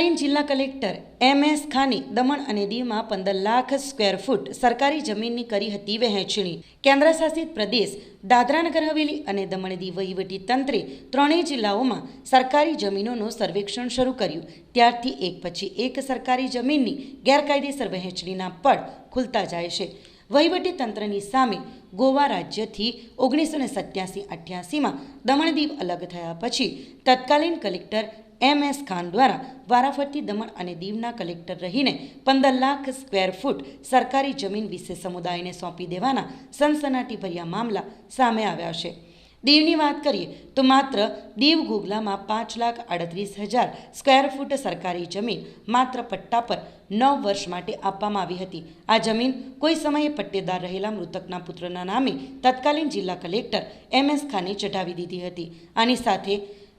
તત્કાલીન જિલ્લા collector M S ખાને દમણ અને દીવમાં પંદર લાખ સ્ક્વેર ફૂટ સરકારી જમીનની કરી હતી વહેંચણી. કેન્દ્રશાસિત પ્રદેશ, દાદરાનગર હવેલી અને દમણ દીવ વહીવટી તંત્રે ત્રણેય જિલ્લાઓમાં સરકારી જમીનોનું સર્વેક્ષણ શરૂ કર્યું. ત્યારથી એક પછી એક સરકારી જમીનની ગેરકાયદેસર વહેંચણીના પડ ખુલતા જાય છે. વહીવટી તંત્રની સામે ગોવા રાજ્યથી ઓગણીસો ને સત્યાસી અઠ્યાસીમાં દમણ દીવ અલગ થયા પછી તત્કાલીન કલેક્ટર એમ એસ ખાન દ્વારા વારાફરતી દમણ અને દીવના કલેક્ટર રહીને પંદર લાખ સ્ક્વેર ફૂટ સરકારી જમીન વિશે સમુદાયને સોંપી દેવાના સનસનાટીભર્યા મામલા સામે આવ્યા છે. દીવની વાત કરીએ તો માત્ર દીવ ગુગલામાં પાંચ લાખ આડત્રીસ હજાર સ્ક્વેર ફૂટ સરકારી જમીન માત્ર પટ્ટા પર નવ વર્ષ માટે આપવામાં આવી હતી. આ જમીન કોઈ સમયે પટ્ટેદાર રહેલા મૃતકના પુત્રના નામે તત્કાલીન જિલ્લા કલેક્ટર એમ એસ ખાને ચઢાવી દીધી હતી. આની સાથે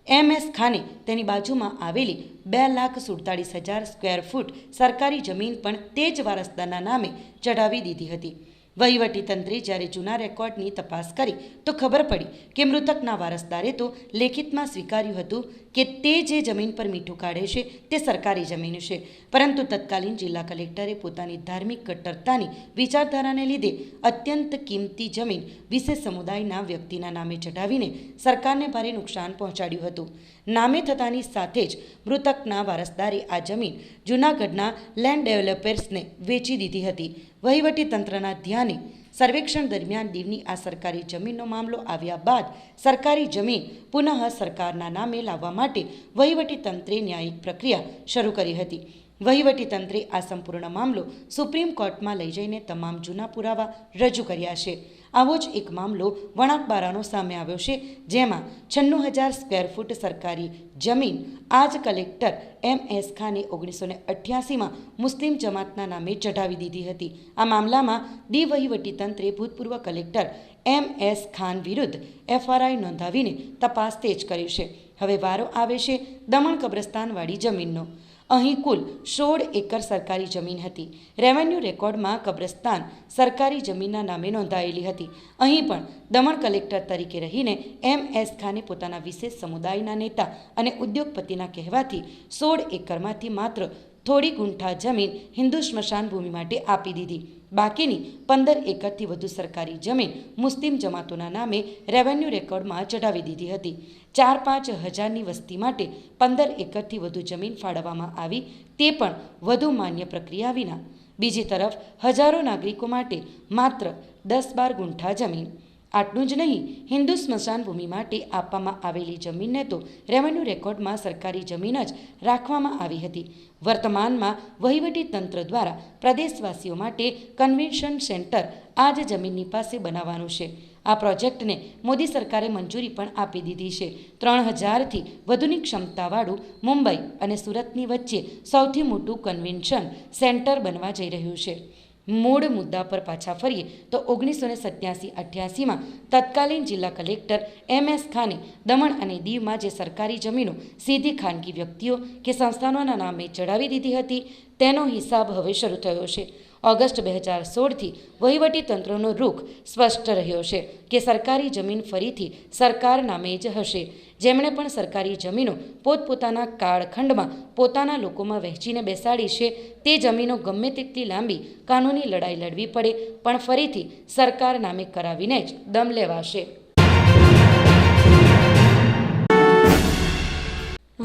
એમ એસ ખાને તેની બાજુમાં આવેલી બે લાખ સુડતાળીસ હજાર સ્ક્વેર ફૂટ સરકારી જમીન પણ તે જ વારસદારના નામે ચઢાવી દીધી હતી. વહીવટી તંત્રે જ્યારે જૂના રેકોર્ડની તપાસ કરી તો ખબર પડી કે મૃતકના વારસદારે તો લેખિતમાં સ્વીકાર્યું હતું કે તે જે જમીન પર મીઠું કાઢે છે, તે સરકારી જમીન છે. પરંતુ તત્કાલીન જિલ્લા કલેક્ટરે પોતાની ધાર્મિક કટ્ટરતાની વિચારધારાને લીધે અત્યંત કિંમતી જમીન વિશેષ સમુદાયના વ્યક્તિના નામે ચઢાવીને સરકારને ભારે નુકસાન પહોંચાડ્યું હતું. નામે થતાની સાથે જ મૃતકના વારસદારે આ જમીન જૂનાગઢના લેન્ડ ડેવલપર્સને વેચી દીધી હતી. વહીવટી તંત્રના ધ્યાને સર્વેક્ષણ દરમિયાન દીવની આ સરકારી જમીનનો મામલો આવ્યા બાદ સરકારી જમીન પુનઃ સરકારના નામે લાવવા માટે વહીવટી તંત્રે ન્યાયિક પ્રક્રિયા શરૂ કરી હતી. વહીવટી તંત્રે આ સંપૂર્ણ મામલો સુપ્રીમ કોર્ટમાં લઈ જઈને તમામ જૂના પુરાવા રજૂ કર્યા છે. આવો જ એક મામલો વણાકબારાનો સામે આવ્યો છે, જેમાં છન્નું હજાર સ્ક્વેર ફૂટ સરકારી જમીન આજ કલેક્ટર એમ એસ ખાને ઓગણીસો ને અઠ્યાસીમાં મુસ્લિમ જમાતના નામે ચઢાવી દીધી હતી. આ મામલામાં દી વહીવટીતંત્રે ભૂતપૂર્વ કલેક્ટર એમ એસ ખાન વિરુદ્ધ એફઆરઆઈ નોંધાવીને તપાસ તેજ કરી છે. હવે વારો આવે છે દમણ કબ્રસ્તાનવાળી જમીનનો. અહીં કુલ સોળ એકર સરકારી જમીન હતી. રેવન્યુ રેકોર્ડમાં કબ્રસ્તાન સરકારી જમીનના નામે નોંધાયેલી હતી. અહીં પણ દમણ કલેક્ટર તરીકે રહીને એમ એસ ખાને પોતાના વિશેષ સમુદાયના નેતા અને ઉદ્યોગપતિના કહેવાથી સોળ એકરમાંથી માત્ર થોડી ગુંઠા જમીન હિન્દુ સ્મશાન ભૂમિ માટે આપી દીધી. બાકીની પંદર એકરથી વધુ સરકારી જમીન મુસ્લિમ જમાતોના નામે રેવન્યુ રેકોર્ડમાં ચઢાવી દીધી હતી. ચાર પાંચ હજારની વસ્તી માટે પંદર એકરથી વધુ જમીન ફાળવવામાં આવી તે પણ વધુ માન્ય પ્રક્રિયા વિના. બીજી તરફ હજારો નાગરિકો માટે માત્ર દસ બાર ગુંઠા જમીન આટલું જ નહીં, હિન્દુ સ્મશાન ભૂમિ માટે આપવામાં આવેલી જમીનને તો રેવન્યુ રેકોર્ડમાં સરકારી જમીન જ રાખવામાં આવી હતી. વર્તમાનમાં વહીવટી તંત્ર દ્વારા પ્રદેશવાસીઓ માટે કન્વેન્શન સેન્ટર આ જ જમીનની પાસે બનાવવાનું છે. આ પ્રોજેક્ટને મોદી સરકારે મંજૂરી પણ આપી દીધી છે. ત્રણ હજારથી વધુની ક્ષમતાવાળું મુંબઈ અને સુરતની વચ્ચે સૌથી મોટું કન્વેન્શન સેન્ટર બનવા જઈ રહ્યું છે. મૂળ મુદ્દા પર પાછા ફરીએ તો ઓગણીસો ને સત્યાસી અઠ્યાસીમાં તત્કાલીન જિલ્લા કલેક્ટર એમ એસ ખાને દમણ અને દીવમાં જે સરકારી જમીનો સીધી ખાનગી વ્યક્તિઓ કે સંસ્થાનોના નામે ચડાવી દીધી હતી, તેનો હિસાબ હવે શરૂ થયો છે. ઓગસ્ટ બે હજાર સોળથી વહીવટી તંત્રનો રૂખ સ્પષ્ટ રહ્યો છે કે સરકારી જમીન ફરીથી સરકાર નામે જ હશે. જેમણે પણ સરકારી જમીનો પોતપોતાના કાળખંડમાં પોતાના લોકોમાં વહેંચીને બેસાડી છે, તે જમીનો ગમે તેટલી લાંબી કાનૂની લડાઈ લડવી પડે, પણ ફરીથી સરકાર નામે કરાવીને જ દમ લેવાશે.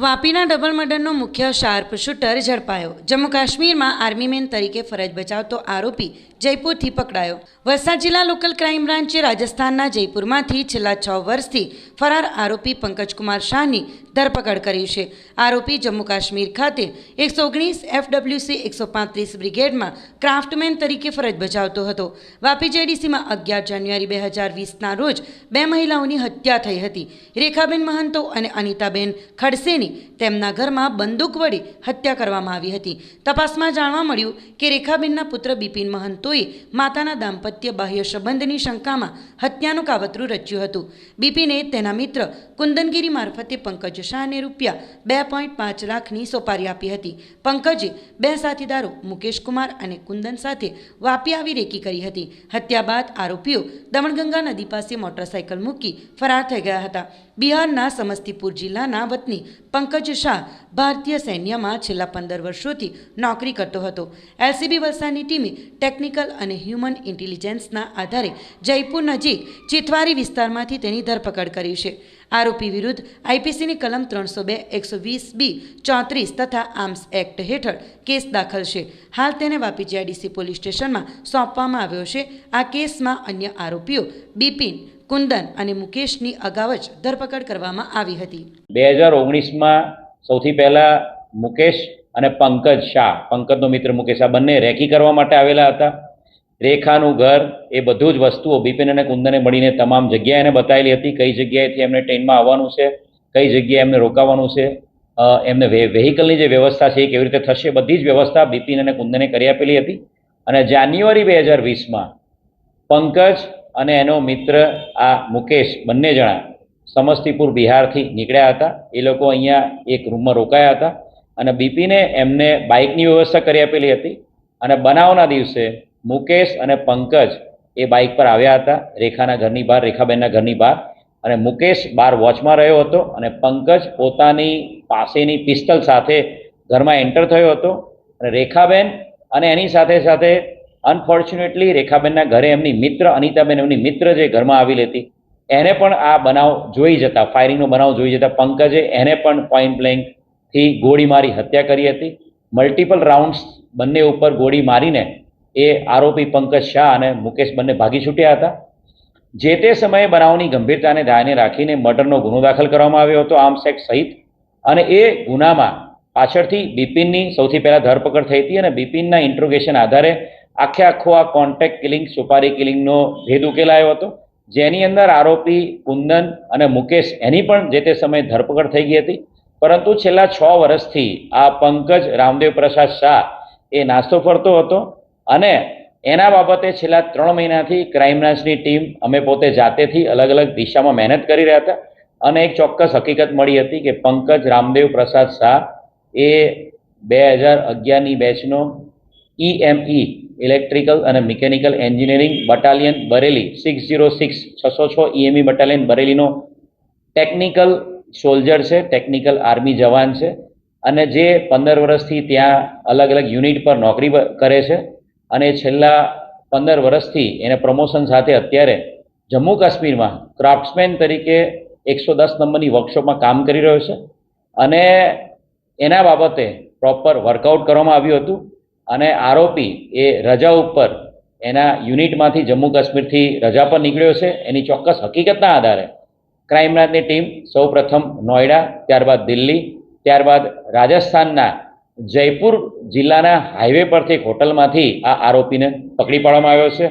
વાપીના ડબલ મર્ડરનો મુખ્ય શાર્પ શૂટર ઝડપાયો. જમ્મુ કાશ્મીરમાં આર્મીમેન તરીકે ફરજ બજાવતો આરોપી જયપુરથી પકડાયો. વલસાડ જિલ્લા લોકલ ક્રાઇમ બ્રાન્ચે રાજસ્થાનના જયપુરમાંથી છેલ્લા છ વર્ષથી ફરાર આરોપી પંકજકુમાર શાહની ધરપકડ કરી છે. આરોપી જમ્મુ કાશ્મીર ખાતે એકસો ઓગણીસ એફડબ્લ્યુસી એકસો પાંત્રીસ બ્રિગેડમાં ક્રાફ્ટમેન તરીકે ફરજ બજાવતો હતો. વાપી જેડીસીમાં અગિયાર જાન્યુઆરી બે હજાર વીસના રોજ બે મહિલાઓની હત્યા થઈ હતી. રેખાબેન મહંતો અને અનિતાબેન ખડસેની તેમના ઘરમાં બંદૂક વડે હત્યા કરવામાં આવી હતી. તપાસમાં જાણવા મળ્યું કે રેખાબેનના પુત્ર બિપિન મહંતોએ માતાના દાંપત્ય બાહ્ય સંબંધની શંકામાં હત્યાનું કાવતરું રચ્યું હતું. બિપિને તેના મિત્ર કુંદનગીરી મારફતે પંકજ શાહને રૂપિયા બે પોઈન્ટ પાંચ લાખની સોપારી આપી હતી. પંકજે બે સાથીદારો મુકેશ કુમાર અને કુંદન સાથે વાપી આવી રેકી કરી હતી. હત્યા બાદ આરોપીઓ દમણગંગા નદી પાસે મોટરસાયકલ મૂકી ફરાર થઈ ગયા હતા. બિહારના સમસ્તીપુર જિલ્લાના વતની પંકજ શાહ ભારતીય સૈન્યમાં છેલ્લા પંદર વર્ષોથી નોકરી કરતો હતો. એલસીબી વલસાડની ટીમે ટેકનિકલ અને હ્યુમન ઇન્ટેલિજન્સના આધારે જયપુર નજીક ચિથવારી વિસ્તારમાંથી તેની ધરપકડ કરી છે. આરોપી વિરુદ્ધ આઈપીસીની કલમ ત્રણસો બે, એકસો વીસ બી, ચોત્રીસ તથા આર્મ્સ એક્ટ હેઠળ કેસ દાખલ છે. હાલ તેને વાપી જીઆઈડીસી પોલીસ સ્ટેશનમાં સોંપવામાં આવ્યો છે. આ કેસમાં અન્ય આરોપીઓ બિપિન કુંદન અને મુકેશની અગાઉ જ ધરપકડ કરવામાં આવી હતી. બે હજાર ઓગણીસમાં સૌથી પહેલાં મુકેશ અને પંકજ શાહ, પંકજનો મિત્ર મુકેશ આ બંને રેકી કરવા માટે આવેલા હતા. રેખાનું ઘર એ બધું જ વસ્તુઓ બિપિન અને કુંદને મળીને તમામ જગ્યાએ એને બતાવેલી હતી. કઈ જગ્યાએથી એમને ટ્રેનમાં આવવાનું છે, કઈ જગ્યાએ એમને રોકાવાનું છે એમને વેહિકલની જે વ્યવસ્થા છે એ કેવી રીતે થશે, બધી જ વ્યવસ્થા બિપિન અને કુંદને કરી આપેલી હતી. અને જાન્યુઆરી બે હજાર વીસમાં પંકજ અને એનો મિત્ર આ મુકેશ, બંને જણા સમસ્તીપુર બિહારથી નીકળ્યા હતા. એ લોકો અહીંયા એક રૂમમાં રોકાયા હતા અને બીપીને એમને બાઇકની વ્યવસ્થા કરી આપેલી હતી અને બનાવના દિવસે મુકેશ અને પંકજ એ બાઇક પર આવ્યા હતા, રેખાના ઘરની બહાર, રેખાબેનના ઘરની બહાર. અને મુકેશ બહાર વોચમાં રહ્યો હતો અને પંકજ પોતાની પાસેની પિસ્તલ સાથે ઘરમાં એન્ટર થયો હતો. અને રેખાબેન અને એની સાથે સાથે અનફોર્ચ્યુનેટલી રેખાબેનના ઘરે એમની મિત્ર અનિતાબેન એમની મિત્ર જે ઘરમાં આવેલી હતી, એને પણ આ બનાવ જોઈ જતા ફાયરિંગનો બનાવ જોઈ જતા, પંકજે એને પણ પોઈન્ટ બ્લેન્કથી ગોળી મારી હત્યા કરી હતી. મલ્ટિપલ રાઉન્ડ્સ બંને ઉપર ગોળી મારીને એ આરોપી પંકજ શાહ અને મુકેશ બંને ભાગી છૂટ્યા હતા. જે તે સમયે બનાવની ગંભીરતાને ધ્યાને રાખીને મર્ડરનો ગુનો દાખલ કરવામાં આવ્યો હતો આર્મ્સ એક્ટ સહિત, અને એ ગુનામાં પાછળથી બિપિનની સૌથી પહેલાં ધરપકડ થઈ હતી અને બિપિનના ઇન્ટ્રોગેશન આધારે આખે આખો આ કોન્ટેક્ટ કિલિંગ સુપારી કિલિંગનો ભેદ ઉકેલાયો હતો. જેની અંદર આરોપી કુંદન અને મુકેશ, એની પણ જે તે સમયે ધરપકડ થઈ ગઈ હતી. પરંતુ છેલ્લા છ વર્ષથી આ પંકજ રામદેવ પ્રસાદ શાહ એ નાસ્તો ફરતો હતો અને એના બાબતે છેલ્લા ત્રણ મહિનાથી ક્રાઇમ બ્રાન્ચની ટીમ અમે પોતે જાતેથી અલગ અલગ દિશામાં મહેનત કરી રહ્યા હતા. અને એક ચોક્કસ હકીકત મળી હતી કે પંકજ રામદેવ પ્રસાદ શાહ એ બે હજાર અગિયારની બેચનો ઈએમઈ ઇલેક્ટ્રિકલ અને mechanical engineering battalion Bareilly six zero six છસો છ ઈએમઈ બટાલિયન બરેલીનો ટેકનિકલ સોલ્જર છે, ટેકનિકલ આર્મી જવાન છે અને જે પંદર વર્ષથી ત્યાં અલગ અલગ યુનિટ પર નોકરી કરે છે અને છેલ્લા પંદર વર્ષથી એને પ્રમોશન સાથે અત્યારે જમ્મુ કાશ્મીરમાં ક્રાફ્ટ્સમેન તરીકે એકસો દસ નંબરની વર્કશોપમાં કામ કરી રહ્યો છે અને એના બાબતે પ્રોપર વર્કઆઉટ કરવામાં આવ્યું હતું. અને આરોપી એ રજા ઉપર એના યુનિટમાંથી જમ્મુ કાશ્મીરથી રજા પર નીકળ્યો છે. એની ચોક્કસ હકીકતના આધારે ક્રાઇમ ટીમ સૌપ્રથમ નોઈડા ત્યારબાદ દિલ્હી, ત્યારબાદ રાજસ્થાનના જયપુર જિલ્લાના હાઈવે પરથી એક હોટલમાંથી આ આરોપીને પકડી પાડવામાં આવ્યો છે.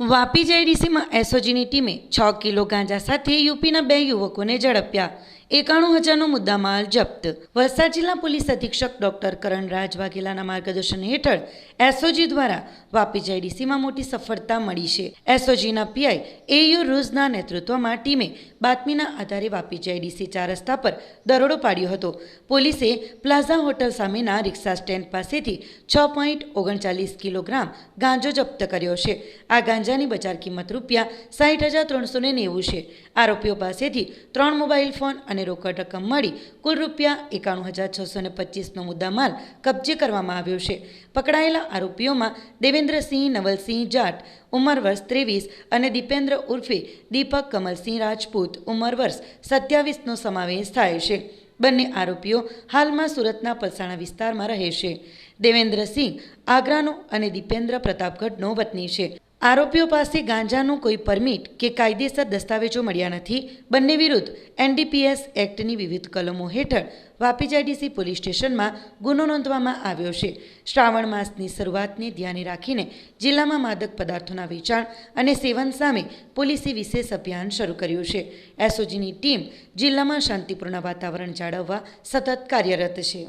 વાપી જેડીસીમાં એસઓજીની ટીમે છ કિલો ગાંજા સાથે યુપીના બે યુવકોને ઝડપ્યા. એકાણું હજારનો મુદ્દામાલ જપ્ત. વલસાડ જિલ્લા પોલીસ અધિક્ષક ડોક્ટર કરણરાજ વાઘેલાના માર્ગદર્શન હેઠળ એસઓજી દ્વારા વાપી જેડીસીમાં મોટી સફળતા મળી છે. એસઓજીના પીઆઈ એયુ રૂઝના નેતૃત્વમાં ટીમે બાતમીના આધારે વાપી જેડીસી ચાર રસ્તા પર દરોડો પાડ્યો હતો. પોલીસે પ્લાઝા હોટલ સામેના રિક્ષા સ્ટેન્ડ પાસેથી છ પોઈન્ટ ઓગણચાલીસ કિલોગ્રામ ગાંજો જપ્ત કર્યો છે. આ ગાંજાની બજાર કિંમત રૂપિયા સાઠ હજાર ત્રણસો નેવું છે. આરોપીઓ પાસેથી ત્રણ મોબાઈલ ફોન અને રોકડ રકમ મળી કુલ રૂપિયા એકાણું હજાર છસો ને પચીસનો મુદ્દામાલ કબજે કરવામાં આવ્યો છે. પકડાયેલા આરોપીઓમાં દેવેન્દ્રસિંહ, નવલસિંહ જાટ, ઉંમર વર્ષ ત્રેવીસ અને દીપેન્દ્ર ઉર્ફે દીપક કમલસિંહ રાજપૂત ઉંમર વર્ષ સત્યાવીસનો સમાવેશ થાય છે. બંને આરોપીઓ હાલમાં સુરતના પલસાણા વિસ્તારમાં રહે છે. દેવેન્દ્રસિંહ આગ્રાનો અને દીપેન્દ્ર પ્રતાપગઢનો વતની છે. આરોપીઓ પાસે ગાંજાનું કોઈ પરમિટ કે કાયદેસર દસ્તાવેજો મળ્યા નથી. બંને વિરુદ્ધ એનડીપીએસ એક્ટની વિવિધ કલમો હેઠળ વાપી જેડીસી પોલીસ સ્ટેશનમાં ગુનો નોંધવામાં આવ્યો છે. શ્રાવણ માસની શરૂઆતને ધ્યાને રાખીને જિલ્લામાં માદક પદાર્થોના વેચાણ અને સેવન સામે પોલીસે વિશેષ અભિયાન શરૂ કર્યું છે. એસઓજીની ટીમ જિલ્લામાં શાંતિપૂર્ણ વાતાવરણ જાળવવા સતત કાર્યરત છે.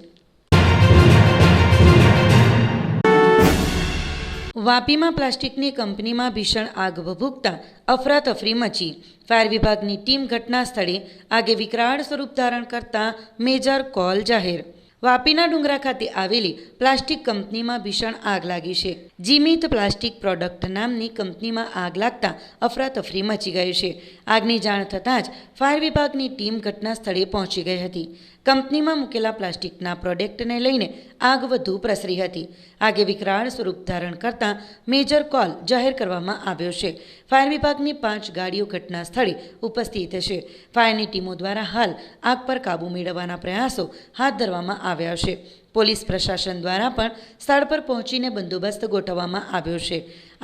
વાપીમાં પ્લાસ્ટિકની કંપનીમાં ભીષણ આગ ભભૂકતા અફરાતફરી મચી. ફાયર વિભાગની ટીમ ઘટના સ્થળે આગે વિકરાળ સ્વરૂપ ધારણ કરતા મેજર કોલ જાહેર. વાપીના ડુંગરા ખાતે આવેલી પ્લાસ્ટિક કંપનીમાં ભીષણ આગ લાગી છે. જીમિત પ્લાસ્ટિક પ્રોડક્ટ નામની કંપનીમાં આગ લાગતા અફરાતફરી મચી ગઈ છે. આગની જાણ થતાં જ ફાયર વિભાગની ટીમ ઘટના સ્થળે પહોંચી ગઈ હતી. કંપનીમાં મૂકેલા પ્લાસ્ટિકના પ્રોડક્ટને લઈને આગ વધુ પ્રસરી હતી. આગે વિકરાળ સ્વરૂપ ધારણ કરતાં મેજર કોલ જાહેર કરવામાં આવ્યો છે. ફાયર વિભાગની પાંચ ગાડીઓ ઘટના સ્થળે ઉપસ્થિત છે. ફાયરની ટીમો દ્વારા હાલ આગ પર કાબૂ મેળવવાના પ્રયાસો હાથ ધરવામાં આવ્યા છે. પોલીસ પ્રશાસન દ્વારા પણ સ્થળ પર પહોંચીને બંદોબસ્ત ગોઠવવામાં આવ્યો છે.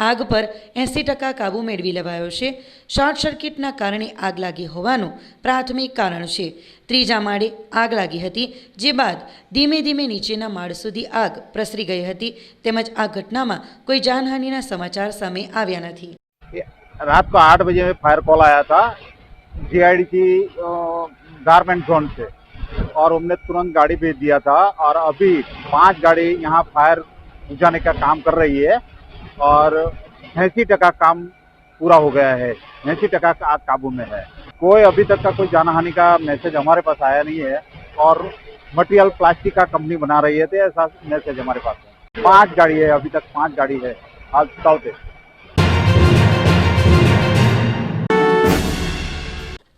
આગ પર એંસી ટકા કાબુ મેળવી લેવાયો છે. શોર્ટ સર્કિટના કારણે આગ લાગી હોવાનું પ્રાથમિક કારણ છે. ત્રીજા માળે આગ લાગી હતી, જે બાદ ધીમે ધીમે નીચેના માળ સુધી આગ પ્રસરી ગઈ હતી. તેમજ આ ઘટનામાં કોઈ જાનહાનિના સમાચાર સામે આવ્યા નથી. રાત કો આઠ બજે ફાયર કોલ આયા હતા. જીઆઈડી ગાર્મેન્ટ ઝોન છે. और हमने तुरंत गाड़ी भेज दिया था और अभी पाँच गाड़ी यहाँ फायर बुझाने का काम कर रही है और ऐसी टका काम पूरा हो गया है ऐसी टका आग काबू में है। कोई अभी तक का कोई जानहानि का मैसेज हमारे पास आया नहीं है और मटेरियल प्लास्टिक का कंपनी बना रही है तो ऐसा मैसेज हमारे पास है। पाँच गाड़ी है, अभी तक पाँच गाड़ी है, आज पे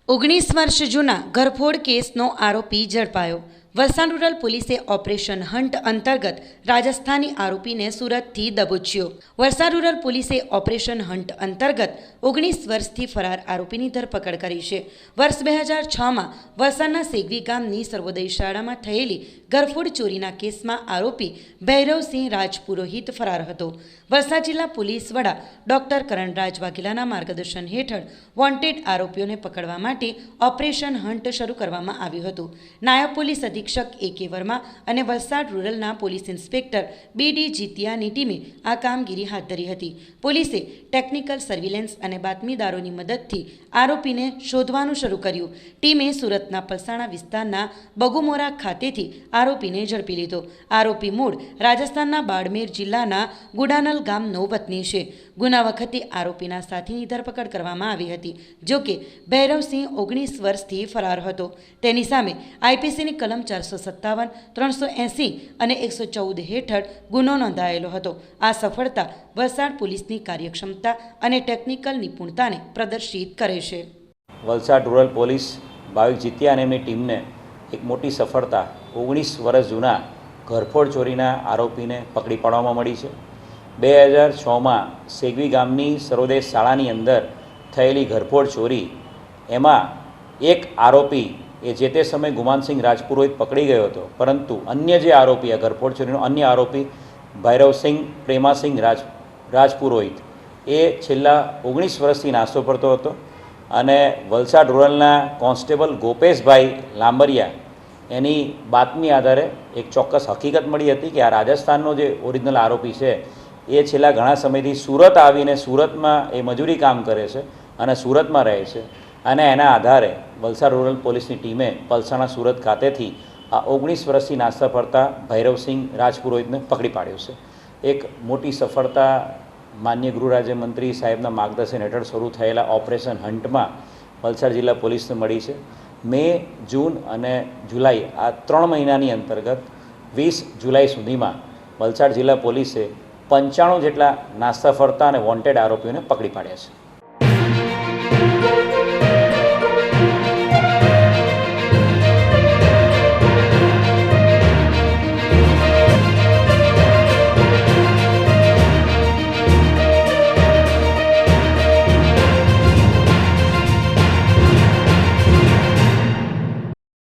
ઓગણીસ વર્ષ જૂના ઘરફોડ કેસનો આરોપી ઝડપાયો. વલસાડ રૂરલ પોલીસે ઓપરેશન હન્ટ અંતર્ગત રાજસ્થાની આરોપીને સુરતથી દબોચ્યો. વલસાડ રૂરલ પોલીસે ઓપરેશન હન્ટ અંતર્ગત ઓગણીસ વર્ષથી ફરાર આરોપીની ધરપકડ કરી છે. વર્ષ બે હજાર છમાં વલસાડના સેગવી ગામની સર્વોદય શાળામાં થયેલી ઘરફોડ ચોરીના કેસમાં આરોપી ભૈરવસિંહ રાજપુરોહિત ફરાર હતો. વલસાડ જિલ્લા પોલીસ વડા ડોક્ટર કરણરાજ વાઘેલાના માર્ગદર્શન હેઠળ વોન્ટેડ આરોપીઓને પકડવા માટે ઓપરેશન હન્ટ શરૂ કરવામાં આવ્યું હતું. નાયબ પોલીસ અધિક્ષક એ કે વર્મા અને વલસાડ રૂરલના પોલીસ ઇન્સ્પેક્ટર બી ડી જીતિયાની ટીમે આ કામગીરી હાથ ધરી હતી. પોલીસે ટેકનિકલ સર્વિલન્સ અને બાતમીદારોની મદદથી આરોપીને શોધવાનું શરૂ કર્યું. ટીમે સુરતના પલસાણા વિસ્તારના બગુમોરા ખાતેથી આરોપીને ઝડપી લીધો. આરોપી મૂળ રાજસ્થાનના બાડમેર જિલ્લાના ગુડાનલ ગામનો વતની છે. ગુના વખતે આરોપીના સાથીની ધરપકડ કરવામાં આવી હતી જોકે ભૈરવસિંહ ઓગણીસ વર્ષથી ફરાર હતો. તેની સામે આઈપીસીની કલમ ચારસો સત્તાવન, ત્રણસો એંસી અને એકસો ચૌદ હેઠળ ગુનો નોંધાયેલો હતો. આ સફળતા વલસાડ પોલીસની કાર્યક્ષમતા અને ટેકનિકલ નિપુણતાને પ્રદર્શિત કરે છે. વલસાડ રૂરલ પોલીસ ભાવિક જીત્યા અને એમની ટીમને એક મોટી સફળતા ઓગણીસ વર્ષ જૂના ઘરફોડ ચોરીના આરોપીને પકડી પાડવામાં મળી છે. બે હજાર છમાં સેગવી ગામની સર્વોદય શાળાની અંદર થયેલી ઘરફોડ ચોરી, એમાં એક આરોપી એ જે તે સમયે ગુમાનસિંહ રાજપુરોહિત પકડી ગયો હતો. પરંતુ અન્ય જે આરોપી આ ઘરફોડ ચોરીનો અન્ય આરોપી ભૈરવસિંહ, પ્રેમાસિંહ રાજ, રાજપુરોહિત, એ છેલ્લા ઓગણીસ વર્ષથી નાસ્તો પડતો હતો અને વલસાડ રૂરલના કોન્સ્ટેબલ ગોપેશભાઈ લાંબરિયા, એની બાતમી આધારે એક ચોક્કસ હકીકત મળી હતી કે આ રાજસ્થાનનો જે ઓરિજિનલ આરોપી છે, એ છેલ્લા ઘણા સમયથી સુરત આવીને સુરતમાં એ મજૂરી કામ કરે છે અને સુરતમાં રહે છે. અને એના આધારે વલસાડ રૂરલ પોલીસની ટીમે પલસાણા સુરત ખાતેથી આ ઓગણીસ વર્ષથી નાસ્તા ફરતા ભૈરવસિંહ રાજપુરોહિતને પકડી પાડ્યો છે. એક મોટી સફળતા માન્ય ગૃહ રાજ્યમંત્રી સાહેબના માર્ગદર્શન હેઠળ શરૂ થયેલા ઓપરેશન હન્ટમાં વલસાડ જિલ્લા પોલીસને મળી છે. મે, જૂન અને જુલાઈ આ ત્રણ મહિનાની અંતર્ગત વીસ જુલાઈ સુધીમાં વલસાડ જિલ્લા પોલીસે પંચાણું જેટલા નાસ્તા ફરતા અને વોન્ટેડ આરોપીઓને પકડી પાડ્યા છે.